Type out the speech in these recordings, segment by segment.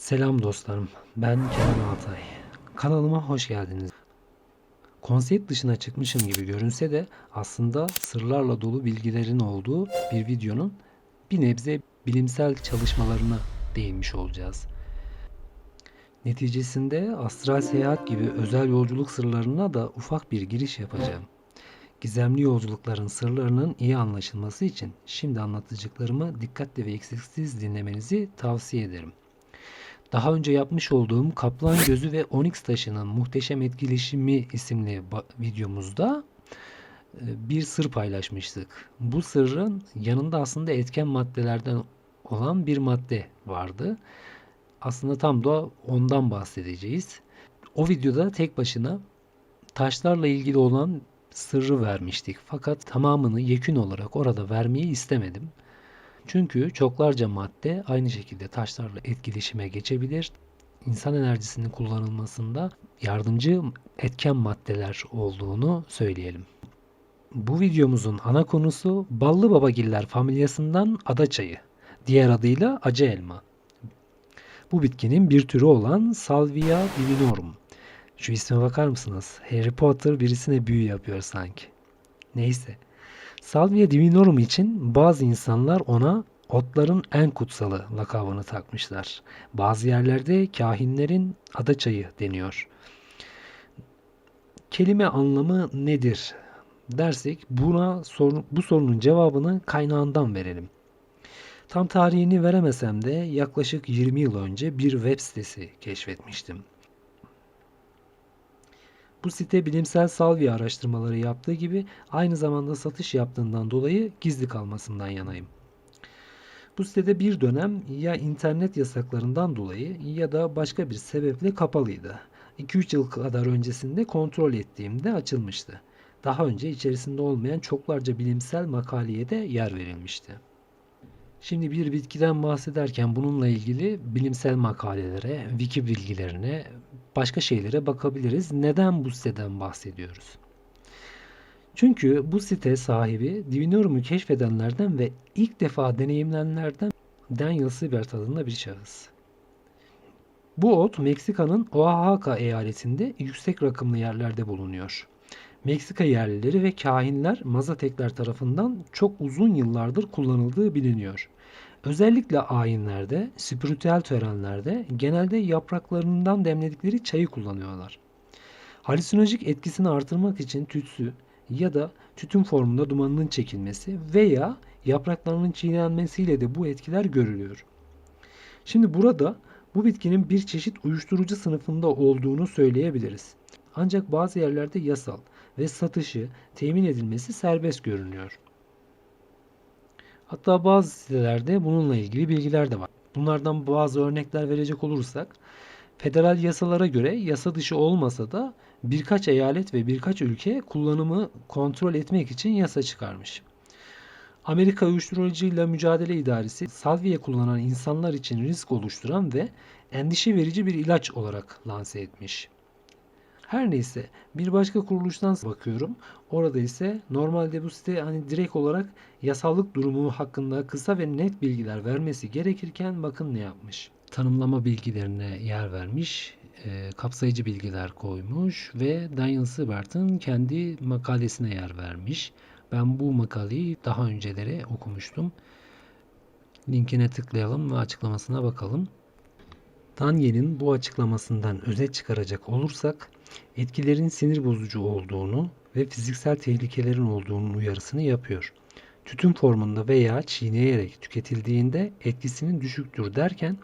Selam dostlarım. Ben Kenan Altay. Kanalıma hoş geldiniz. Konsept dışına çıkmışım gibi görünse de aslında sırlarla dolu bilgilerin olduğu bir videonun bir nebze bilimsel çalışmalarına değinmiş olacağız. Neticesinde astral seyahat gibi özel yolculuk sırlarına da ufak bir giriş yapacağım. Gizemli yolculukların sırlarının iyi anlaşılması için şimdi anlatacaklarımı dikkatli ve eksiksiz dinlemenizi tavsiye ederim. Daha önce yapmış olduğum Kaplan Gözü ve Onyx Taşı'nın Muhteşem Etkileşimi isimli videomuzda e, bir sır paylaşmıştık. Bu sırrın yanında aslında etken maddelerden olan bir madde vardı. Aslında tam da ondan bahsedeceğiz. O videoda tek başına taşlarla ilgili olan sırrı vermiştik. Fakat tamamını yekün olarak orada vermeyi istemedim. Çünkü çoklarca madde aynı şekilde taşlarla etkileşime geçebilir. İnsan enerjisinin kullanılmasında yardımcı etken maddeler olduğunu söyleyelim. Bu videomuzun ana konusu Ballı Babagiller familyasından ada çayı, diğer adıyla acı elma. Bu bitkinin bir türü olan Salvia divinorum. Şu isme bakar mısınız? Harry Potter birisine büyü yapıyor sanki. Neyse. Salvia divinorum için bazı insanlar ona otların en kutsalı lakabını takmışlar. Bazı yerlerde kahinlerin adaçayı deniyor. Kelime anlamı nedir dersek buna sor- bu sorunun cevabını kaynağından verelim. Tam tarihini veremesem de yaklaşık 20 yıl önce bir web sitesi keşfetmiştim. Bu site bilimsel salvia araştırmaları yaptığı gibi aynı zamanda satış yaptığından dolayı gizli kalmasından yanayım. Bu sitede bir dönem ya internet yasaklarından dolayı ya da başka bir sebeple kapalıydı. 2-3 yıl kadar öncesinde kontrol ettiğimde açılmıştı. Daha önce içerisinde olmayan çoklarca bilimsel makaleye de yer verilmişti. Şimdi bir bitkiden bahsederken bununla ilgili bilimsel makalelere, wiki bilgilerine, başka şeylere bakabiliriz. Neden bu siteden bahsediyoruz? Çünkü bu site sahibi Divinorum'u keşfedenlerden ve ilk defa deneyimlenenlerden Daniel Siebert adında bir şahıs. Bu ot Meksika'nın Oaxaca eyaletinde yüksek rakımlı yerlerde bulunuyor. Meksika yerlileri ve kahinler Mazatekler tarafından çok uzun yıllardır kullanıldığı biliniyor. Özellikle ayinlerde, spiritüel törenlerde genelde yapraklarından demledikleri çayı kullanıyorlar. Halüsinojik etkisini artırmak için tütsü ya da tütün formunda dumanının çekilmesi veya yapraklarının çiğnenmesiyle de bu etkiler görülüyor. Şimdi burada bu bitkinin bir çeşit uyuşturucu sınıfında olduğunu söyleyebiliriz. Ancak bazı yerlerde yasal ve satışı temin edilmesi serbest görünüyor. Hatta bazı sitelerde bununla ilgili bilgiler de var. Bunlardan bazı örnekler verecek olursak, federal yasalara göre yasa dışı olmasa da birkaç eyalet ve birkaç ülke kullanımı kontrol etmek için yasa çıkarmış. Amerika Uyuşturucuyla Mücadele İdaresi salviye kullanan insanlar için risk oluşturan ve endişe verici bir ilaç olarak lanse etmiş. Her neyse bir başka kuruluştan bakıyorum. Orada ise normalde bu site hani direkt olarak yasallık durumu hakkında kısa ve net bilgiler vermesi gerekirken bakın ne yapmış. Tanımlama bilgilerine yer vermiş, e, kapsayıcı bilgiler koymuş ve Daniel Siebert'ın kendi makalesine yer vermiş. Ben bu makaleyi daha önceleri okumuştum. Linkine tıklayalım ve açıklamasına bakalım. Daniel'in bu açıklamasından özet çıkaracak olursak etkilerin sinir bozucu olduğunu ve fiziksel tehlikelerin olduğunun uyarısını yapıyor. Tütün formunda veya çiğneyerek tüketildiğinde etkisinin düşüktür derken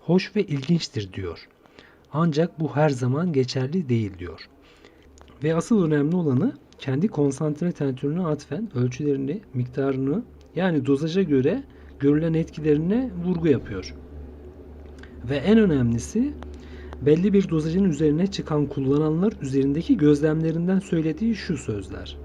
hoş ve ilginçtir diyor. Ancak bu her zaman geçerli değil diyor. Ve asıl önemli olanı kendi konsantre tentürüne atfen ölçülerini, miktarını yani dozaja göre görülen etkilerine vurgu yapıyor. Ve en önemlisi belli bir dozajın üzerine çıkan kullananlar üzerindeki gözlemlerinden söylediği şu sözler.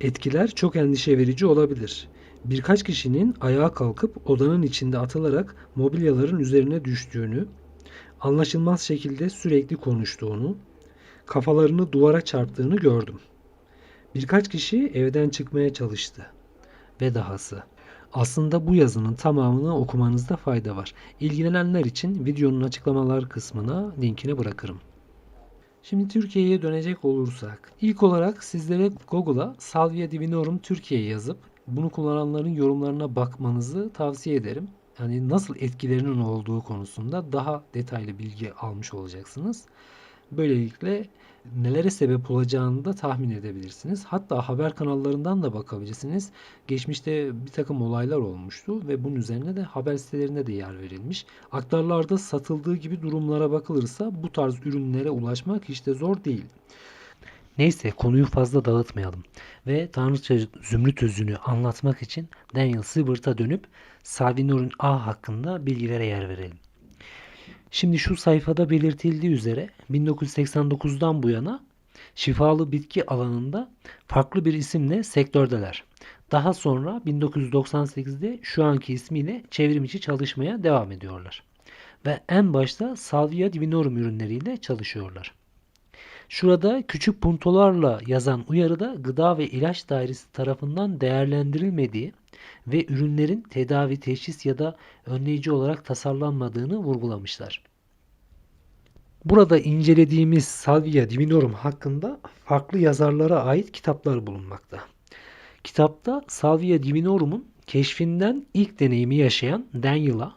Etkiler çok endişe verici olabilir. Birkaç kişinin ayağa kalkıp odanın içinde atılarak mobilyaların üzerine düştüğünü, anlaşılmaz şekilde sürekli konuştuğunu, kafalarını duvara çarptığını gördüm. Birkaç kişi evden çıkmaya çalıştı. Ve dahası. Aslında bu yazının tamamını okumanızda fayda var. İlgilenenler için videonun açıklamalar kısmına linkini bırakırım. Şimdi Türkiye'ye dönecek olursak, ilk olarak sizlere Google'a Salvia Divinorum Türkiye yazıp bunu kullananların yorumlarına bakmanızı tavsiye ederim. Yani nasıl etkilerinin olduğu konusunda daha detaylı bilgi almış olacaksınız. Böylelikle nelere sebep olacağını da tahmin edebilirsiniz. Hatta haber kanallarından da bakabilirsiniz. Geçmişte bir takım olaylar olmuştu ve bunun üzerine de haber sitelerinde de yer verilmiş. Aktarlarda satıldığı gibi durumlara bakılırsa bu tarz ürünlere ulaşmak hiç de zor değil. Neyse konuyu fazla dağıtmayalım ve Tanrıça Zümrüt Özü'nü anlatmak için Daniel Sibbert'a dönüp Salvinur'un A hakkında bilgilere yer verelim. Şimdi şu sayfada belirtildiği üzere 1989'dan bu yana şifalı bitki alanında farklı bir isimle sektördeler. Daha sonra 1998'de şu anki ismiyle çevrim içi çalışmaya devam ediyorlar. Ve en başta Salvia divinorum ürünleriyle çalışıyorlar. Şurada küçük puntolarla yazan uyarıda gıda ve ilaç dairesi tarafından değerlendirilmediği ve ürünlerin tedavi, teşhis ya da önleyici olarak tasarlanmadığını vurgulamışlar. Burada incelediğimiz Salvia Divinorum hakkında farklı yazarlara ait kitaplar bulunmakta. Kitapta Salvia Divinorum'un keşfinden ilk deneyimi yaşayan Daniel'a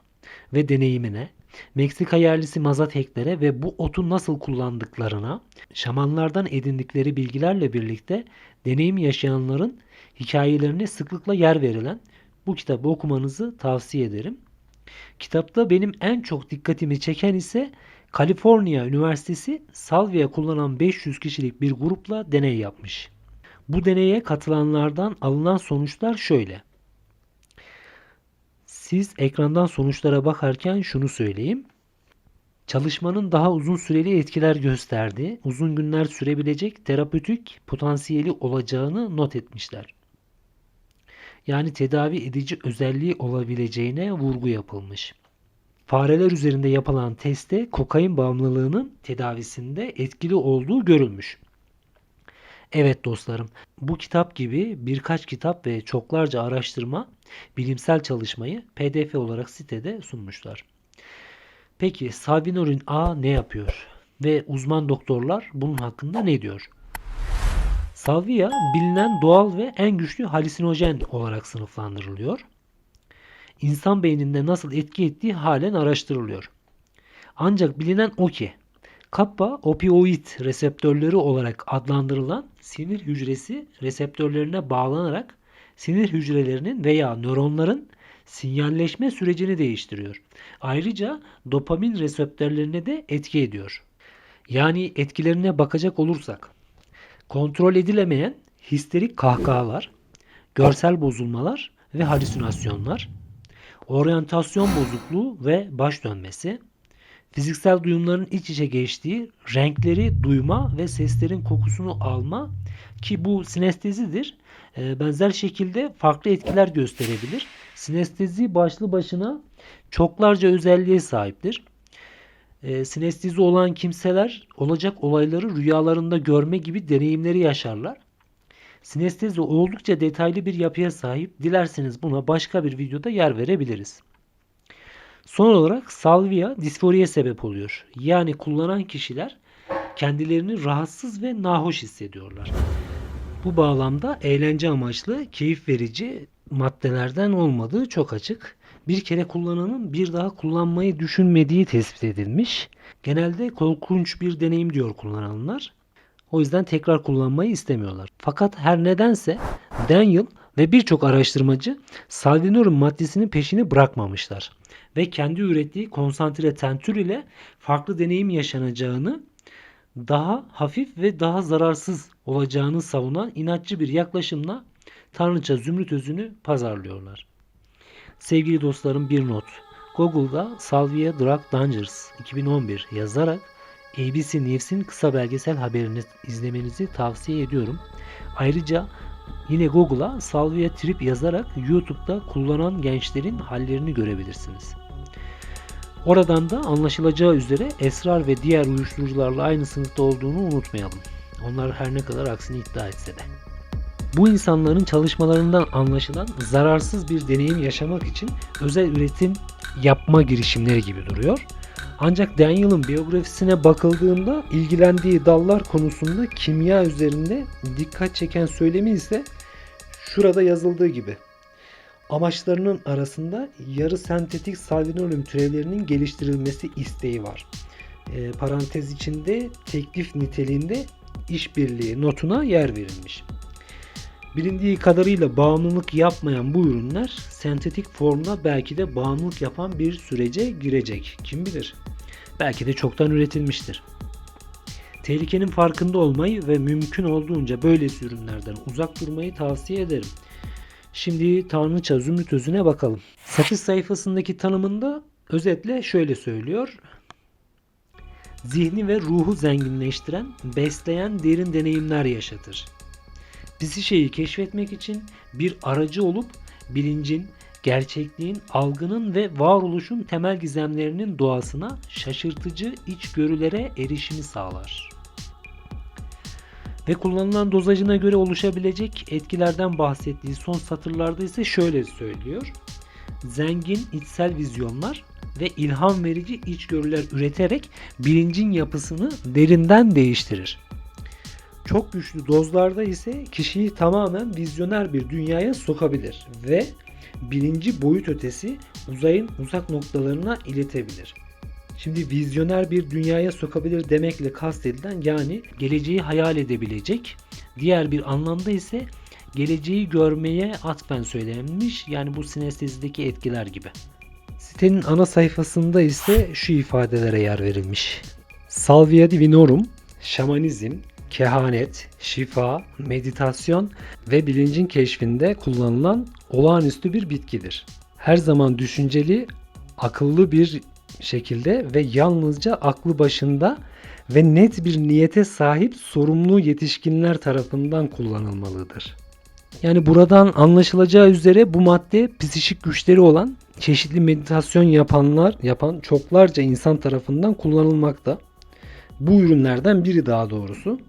ve deneyimine, Meksika yerlisi Mazateklere ve bu otu nasıl kullandıklarına, şamanlardan edindikleri bilgilerle birlikte deneyim yaşayanların hikayelerine sıklıkla yer verilen bu kitabı okumanızı tavsiye ederim. Kitapta benim en çok dikkatimi çeken ise Kaliforniya Üniversitesi Salvia kullanan 500 kişilik bir grupla deney yapmış. Bu deneye katılanlardan alınan sonuçlar şöyle. Siz ekrandan sonuçlara bakarken şunu söyleyeyim. Çalışmanın daha uzun süreli etkiler gösterdiği, uzun günler sürebilecek terapötik potansiyeli olacağını not etmişler. Yani tedavi edici özelliği olabileceğine vurgu yapılmış. Fareler üzerinde yapılan testte kokain bağımlılığının tedavisinde etkili olduğu görülmüş. Evet dostlarım, bu kitap gibi birkaç kitap ve çoklarca araştırma, bilimsel çalışmayı PDF olarak sitede sunmuşlar. Peki Salvinorin A ne yapıyor? Ve uzman doktorlar bunun hakkında ne diyor? Salvia bilinen doğal ve en güçlü halüsinojen olarak sınıflandırılıyor. İnsan beyninde nasıl etki ettiği halen araştırılıyor. Ancak bilinen o ki kappa opioid reseptörleri olarak adlandırılan sinir hücresi reseptörlerine bağlanarak sinir hücrelerinin veya nöronların sinyalleşme sürecini değiştiriyor. Ayrıca dopamin reseptörlerine de etki ediyor. Yani etkilerine bakacak olursak kontrol edilemeyen histerik kahkahalar, görsel bozulmalar ve halüsinasyonlar, oryantasyon bozukluğu ve baş dönmesi, fiziksel duyumların iç içe geçtiği renkleri duyma ve seslerin kokusunu alma ki bu sinestezidir. Ee, benzer şekilde farklı etkiler gösterebilir. Sinestezi başlı başına çoklarca özelliğe sahiptir. E, sinestezi olan kimseler olacak olayları rüyalarında görme gibi deneyimleri yaşarlar. Sinestezi oldukça detaylı bir yapıya sahip. Dilerseniz buna başka bir videoda yer verebiliriz. Son olarak salvia disforiye sebep oluyor. Yani kullanan kişiler kendilerini rahatsız ve nahoş hissediyorlar. Bu bağlamda eğlence amaçlı, keyif verici maddelerden olmadığı çok açık. Bir kere kullananın bir daha kullanmayı düşünmediği tespit edilmiş. Genelde korkunç bir deneyim diyor kullananlar. O yüzden tekrar kullanmayı istemiyorlar. Fakat her nedense Daniel ve birçok araştırmacı salvinorum maddesinin peşini bırakmamışlar. Ve kendi ürettiği konsantre tentür ile farklı deneyim yaşanacağını daha hafif ve daha zararsız olacağını savunan inatçı bir yaklaşımla Tanrıça Zümrüt Özü'nü pazarlıyorlar. Sevgili dostlarım bir not. Google'da Salvia Drug Dangers 2011 yazarak ABC News'in kısa belgesel haberini izlemenizi tavsiye ediyorum. Ayrıca yine Google'a Salvia Trip yazarak YouTube'da kullanan gençlerin hallerini görebilirsiniz. Oradan da anlaşılacağı üzere esrar ve diğer uyuşturucularla aynı sınıfta olduğunu unutmayalım. Onlar her ne kadar aksini iddia etse de. Bu insanların çalışmalarından anlaşılan zararsız bir deneyim yaşamak için özel üretim yapma girişimleri gibi duruyor. Ancak Daniel'ın biyografisine bakıldığında ilgilendiği dallar konusunda kimya üzerinde dikkat çeken söylemi ise şurada yazıldığı gibi. Amaçlarının arasında yarı sentetik salvinolyum türevlerinin geliştirilmesi isteği var. E, parantez içinde teklif niteliğinde işbirliği notuna yer verilmiş. Bilindiği kadarıyla bağımlılık yapmayan bu ürünler sentetik formda belki de bağımlılık yapan bir sürece girecek. Kim bilir? Belki de çoktan üretilmiştir. Tehlikenin farkında olmayı ve mümkün olduğunca böylesi ürünlerden uzak durmayı tavsiye ederim. Şimdi Tanrıça Zümrüt Özü'ne bakalım. Satış sayfasındaki tanımında özetle şöyle söylüyor. Zihni ve ruhu zenginleştiren, besleyen derin deneyimler yaşatır. Psişeyi keşfetmek için bir aracı olup bilincin, gerçekliğin, algının ve varoluşun temel gizemlerinin doğasına şaşırtıcı içgörülere erişimi sağlar. Ve kullanılan dozajına göre oluşabilecek etkilerden bahsettiği son satırlarda ise şöyle söylüyor. Zengin içsel vizyonlar ve ilham verici içgörüler üreterek bilincin yapısını derinden değiştirir. Çok güçlü dozlarda ise kişiyi tamamen vizyoner bir dünyaya sokabilir ve bilinci boyut ötesi uzayın uzak noktalarına iletebilir. Şimdi vizyoner bir dünyaya sokabilir demekle kastedilen yani geleceği hayal edebilecek. Diğer bir anlamda ise geleceği görmeye atfen söylenmiş. Yani bu sinestezideki etkiler gibi. Sitenin ana sayfasında ise şu ifadelere yer verilmiş. Salvia divinorum, şamanizm, kehanet, şifa, meditasyon ve bilincin keşfinde kullanılan olağanüstü bir bitkidir. Her zaman düşünceli, akıllı bir şekilde ve yalnızca aklı başında ve net bir niyete sahip sorumlu yetişkinler tarafından kullanılmalıdır. Yani buradan anlaşılacağı üzere bu madde psişik güçleri olan çeşitli meditasyon yapanlar yapan çoklarca insan tarafından kullanılmakta. Bu ürünlerden biri daha doğrusu.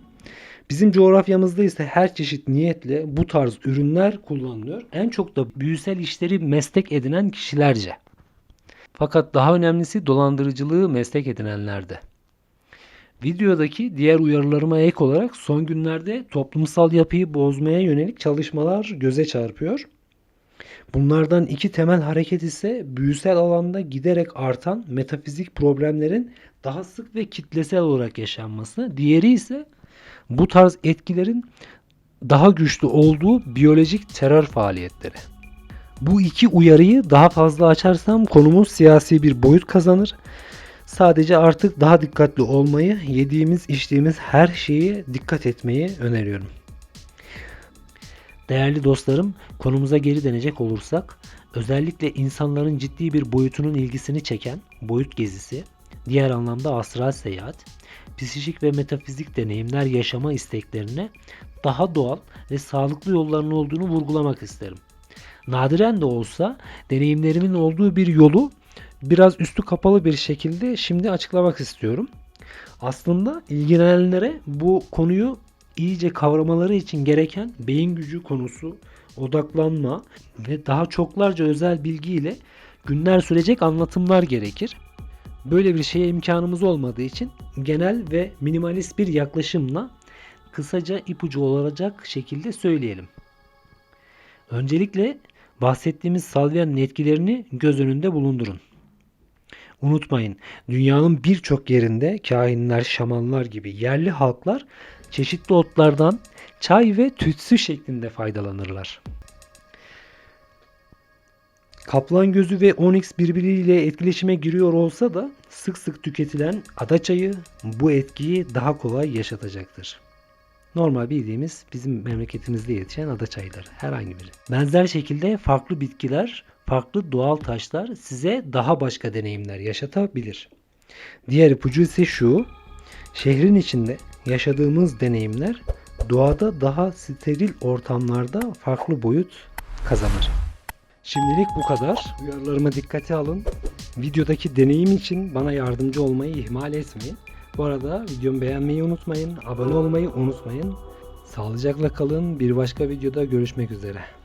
Bizim coğrafyamızda ise her çeşit niyetle bu tarz ürünler kullanılıyor. En çok da büyüsel işleri meslek edinen kişilerce. Fakat daha önemlisi dolandırıcılığı meslek edinenlerde. Videodaki diğer uyarılarıma ek olarak son günlerde toplumsal yapıyı bozmaya yönelik çalışmalar göze çarpıyor. Bunlardan iki temel hareket ise büyüsel alanda giderek artan metafizik problemlerin daha sık ve kitlesel olarak yaşanması. Diğeri ise bu tarz etkilerin daha güçlü olduğu biyolojik terör faaliyetleri. Bu iki uyarıyı daha fazla açarsam konumuz siyasi bir boyut kazanır. Sadece artık daha dikkatli olmayı, yediğimiz, içtiğimiz her şeye dikkat etmeyi öneriyorum. Değerli dostlarım, konumuza geri dönecek olursak, özellikle insanların ciddi bir boyutunun ilgisini çeken boyut gezisi, diğer anlamda astral seyahat, psikik ve metafizik deneyimler yaşama isteklerine daha doğal ve sağlıklı yolların olduğunu vurgulamak isterim. Nadiren de olsa deneyimlerimin olduğu bir yolu biraz üstü kapalı bir şekilde şimdi açıklamak istiyorum. Aslında ilgilenenlere bu konuyu iyice kavramaları için gereken beyin gücü konusu, odaklanma ve daha çoklarca özel bilgiyle günler sürecek anlatımlar gerekir. Böyle bir şeye imkanımız olmadığı için genel ve minimalist bir yaklaşımla kısaca ipucu olacak şekilde söyleyelim. Öncelikle bahsettiğimiz salviyanın etkilerini göz önünde bulundurun. Unutmayın, dünyanın birçok yerinde kahinler, şamanlar gibi yerli halklar çeşitli otlardan çay ve tütsü şeklinde faydalanırlar. Kaplan gözü ve onyx birbiriyle etkileşime giriyor olsa da sık sık tüketilen ada çayı bu etkiyi daha kolay yaşatacaktır. Normal bildiğimiz bizim memleketimizde yetişen ada çayları herhangi biri. Benzer şekilde farklı bitkiler, farklı doğal taşlar size daha başka deneyimler yaşatabilir. Diğer ipucu ise şu. Şehrin içinde yaşadığımız deneyimler doğada daha steril ortamlarda farklı boyut kazanır. Şimdilik bu kadar. Uyarılarıma dikkate alın. Videodaki deneyim için bana yardımcı olmayı ihmal etmeyin. Bu arada videomu beğenmeyi unutmayın, abone olmayı unutmayın. Sağlıcakla kalın. Bir başka videoda görüşmek üzere.